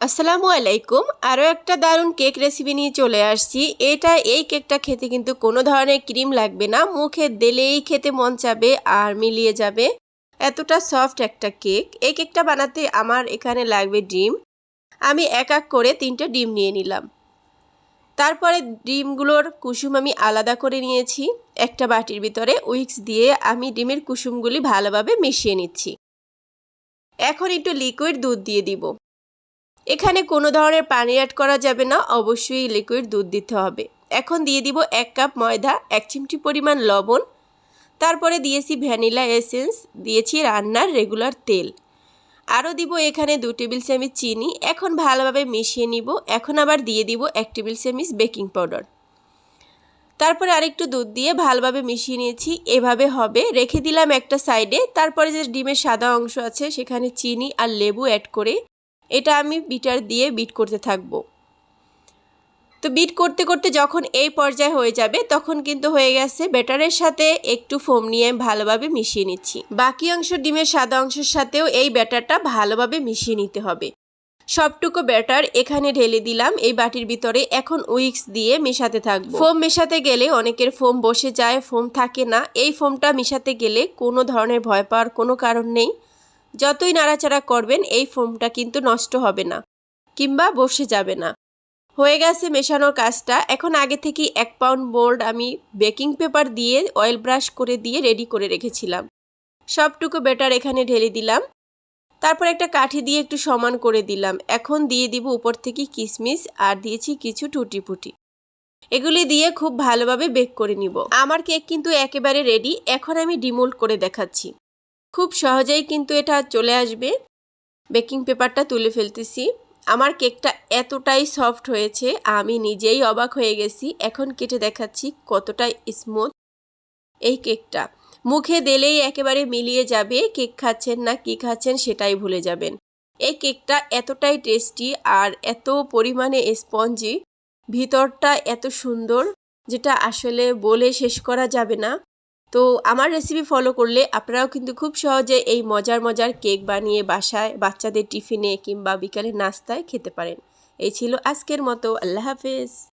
আসসালামু আলাইকুম। আরও একটা দারুণ কেক রেসিপি নিয়ে চলে আসছি। এটা, এই কেকটা খেতে কিন্তু কোনো ধরনের ক্রিম লাগবে না। মুখে দিলেই খেতে মন চাবে আর মিলিয়ে যাবে। এতটা সফট একটা কেক। এই কেকটা বানাতে আমার এখানে লাগবে ডিম। আমি এক এক করে তিনটে ডিম নিয়ে নিলাম। তারপরে ডিমগুলোর কুসুম আমি আলাদা করে নিয়েছি। একটা বাটির ভিতরে উইক্স দিয়ে আমি ডিমের কুসুমগুলি ভালোভাবে মিশিয়ে নিচ্ছি। এখন একটু লিকুইড দুধ দিয়ে দিব। এখানে কোনো ধরনের পানি অ্যাড করা যাবে না, অবশ্যই লিকুইড দুধ দিতে হবে। এখন দিয়ে দিব এক কাপ ময়দা, এক চিমটি পরিমাণ লবণ। তারপরে দিয়েছি ভ্যানিলা এসেন্স, দিয়েছি রান্নার রেগুলার তেল। আরও দিব এখানে দু টেবিল চামচ চিনি। এখন ভালোভাবে মিশিয়ে নিব। এখন আবার দিয়ে দিব এক টেবিল চামচ বেকিং পাউডার তারপরে আরেকটু দুধ দিয়ে ভালোভাবে মিশিয়ে নিয়েছি। এভাবে হবে। রেখে দিলাম একটা সাইডে তারপরে যে ডিমের সাদা অংশ আছে, সেখানে চিনি আর লেবু অ্যাড করে এটা আমি বিটার দিয়ে বিট করতে থাকব। তো বিট করতে করতে যখন এই পর্যায়ে হয়ে যাবে, তখন কিন্তু হয়ে গেছে ব্যাটারের সাথে একটু ফোম নিয়ে ভালোভাবে মিশিয়ে নিচ্ছি। বাকি অংশ ডিমের সাদা অংশের সাথেও এই ব্যাটারটা ভালোভাবে মিশিয়ে নিতে হবে। সবটুকু ব্যাটার এখানে ঢেলে দিলাম, এই বাটির ভিতরে এখন উইক্স দিয়ে মেশাতে থাকব। ফোম মেশাতে গেলে অনেকের ফোম বসে যায়, ফোম থাকে না। এই ফোমটা মেশাতে গেলে কোনো ধরনের ভয় পাওয়ার কোনো কারণ নেই। যতই নাড়াচাড়া করবেন, এই ফোমটা কিন্তু নষ্ট হবে না কিংবা বসে যাবে না। হয়ে গেছে মেশানোর কাজটা। এখন আগে থেকে এক পাউন্ড মোল্ড আমি বেকিং পেপার দিয়ে অয়েল ব্রাশ করে দিয়ে রেডি করে রেখেছিলাম। সবটুকু বেটার এখানে ঢেলে দিলাম। তারপর একটা কাঠি দিয়ে একটু সমান করে দিলাম। এখন দিয়ে দিব উপর থেকে কিশমিশ আর দিয়েছি কিছু টুটি ফুটি এগুলি দিয়ে খুব ভালোভাবে বেক করে নিব। আমার কেক কিন্তু একেবারে রেডি। এখন আমি ডিমোল্ড করে দেখাচ্ছি। খুব সহজেই কিন্তু এটা চলে আসবে। বেকিং পেপারটা তুলে ফেলতেছি। আমার কেকটা এতটাই সফট হয়েছে, আমি নিজেই অবাক হয়ে গেছি। এখন কেটে দেখাচ্ছি কতটাই স্মুথ এই কেকটা। মুখে দিলেই একেবারে মিলিয়ে যাবে, কেক খাচ্ছেন না কি খাচ্ছেন সেটাই ভুলে যাবেন। এই কেকটা এতটাই টেস্টি আর এত পরিমাণে স্পঞ্জি ভিতরটা এত সুন্দর, যেটা আসলে বলে শেষ করা যাবে না। তো আমার রেসিপি ফলো করলে আপনারাও কিন্তু খুব সহজে এই মজার মজার কেক বানিয়ে বাসায় বাচ্চাদের টিফিনে কিংবা বিকালের নাস্তায় খেতে পারেন। এই ছিল আজকের মতো। আল্লাহ হাফেজ।